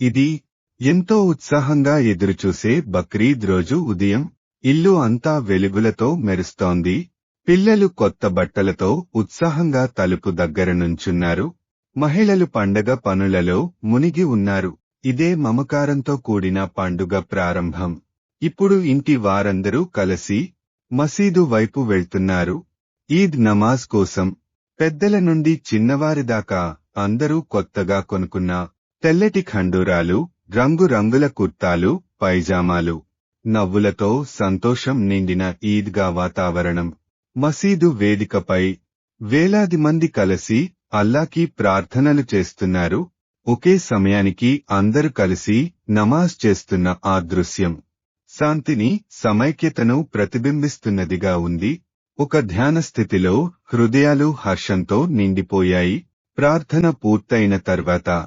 ఇది ఎంతో ఉత్సాహంగా ఎదురుచూసే బక్రీద్ రోజు ఉదయం. ఇల్లు అంతా వెలుగులతో మెరుస్తోంది. పిల్లలు కొత్త బట్టలతో ఉత్సాహంగా తలుపు దగ్గర నుంచున్నారు. మహిళలు పండగ పనులలో మునిగి ఉన్నారు. ఇదే మమకారంతో కూడిన పండుగ ప్రారంభం. ఇప్పుడు ఇంటి వారందరూ కలిసి మసీదు వైపు వెళ్తున్నారు. ఈద్ నమాజ్ కోసం పెద్దల నుండి చిన్నవారి దాకా అందరూ కొత్తగా కొనుక్కున్న తెల్లటి ఖండూరాలు రంగురంగుల కుర్తాలు పైజామాలు. నవ్వులతో సంతోషం నిండిన ఈద్గా వాతావరణం. మసీదు వేదికపై వేలాది మంది కలిసి అల్లాకి ప్రార్థనలు చేస్తున్నారు. ఒకే సమయానికి అందరూ కలిసి నమాజ్ చేస్తున్న ఆ దృశ్యం. శాంతిని సమైక్యతను ప్రతిబింబిస్తున్నదిగా ఉంది. ఒక ధ్యాన స్థితిలో హృదయాలు హర్షంతో నిండిపోయాయి. ప్రార్థన పూర్తయిన తర్వాత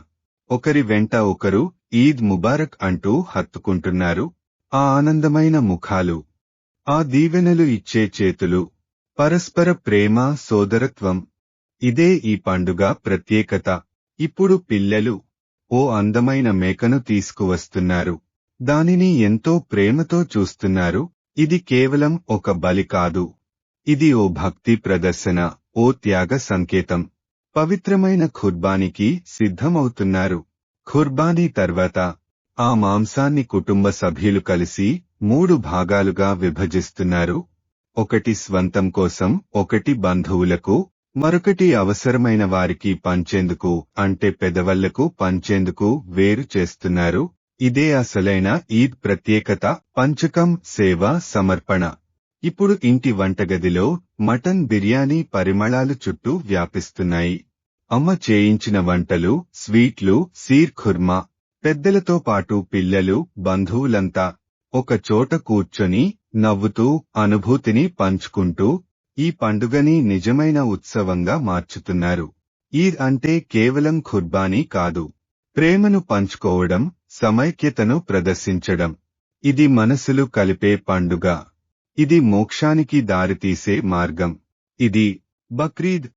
ఒకరి వెంట ఒకరు ఈద్ ముబారక్ అంటూ హత్తుకుంటున్నారు. ఆ ఆనందమైన ముఖాలు ఆ దీవెనలు ఇచ్చే చేతులు పరస్పర ప్రేమ సోదరత్వం. ఇదే ఈ పండుగ ప్రత్యేకత. ఇప్పుడు పిల్లలు ఓ అందమైన మేకను తీసుకువస్తున్నారు. దానిని ఎంతో ప్రేమతో చూస్తున్నారు. ఇది కేవలం ఒక బలి కాదు. ఇది ఓ భక్తి ప్రదర్శన ఓ త్యాగ సంకేతం. పవిత్రమైన ఖుర్బానికి సిద్ధమవుతున్నారు. ఖుర్బానీ తర్వాత ఆ మాంసాన్ని కుటుంబ సభ్యులు కలిసి మూడు భాగాలుగా విభజిస్తున్నారు. ఒకటి స్వంతం కోసం ఒకటి బంధువులకు మరొకటి అవసరమైన వారికి పంచేందుకు అంటే పెదవళ్ళకు పంచేందుకు వేరు చేస్తున్నారు. ఇదే అసలైన ఈద్ ప్రత్యేకత పంచకం సేవ సమర్పణ. ఇప్పుడు ఇంటి వంటగదిలో మటన్ బిర్యానీ పరిమళాలు చుట్టూ వ్యాపిస్తున్నాయి. అమ్మ చేయించిన వంటలు స్వీట్లు సీర్ ఖుర్మా పెద్దలతో పాటు పిల్లలు బంధువులంతా ఒక చోట కూర్చొని నవ్వుతూ అనుభూతిని పంచుకుంటూ ఈ పండుగని నిజమైన ఉత్సవంగా మార్చుతున్నారు. ఈద్ అంటే కేవలం ఖుర్బానీ కాదు. ప్రేమను పంచుకోవడం సమైక్యతను ప్రదర్శించడం. ఇది మనసులు కలిపే పండుగ. ఇది మోక్షానికి దారితీసే మార్గం. ఇది బక్రీద్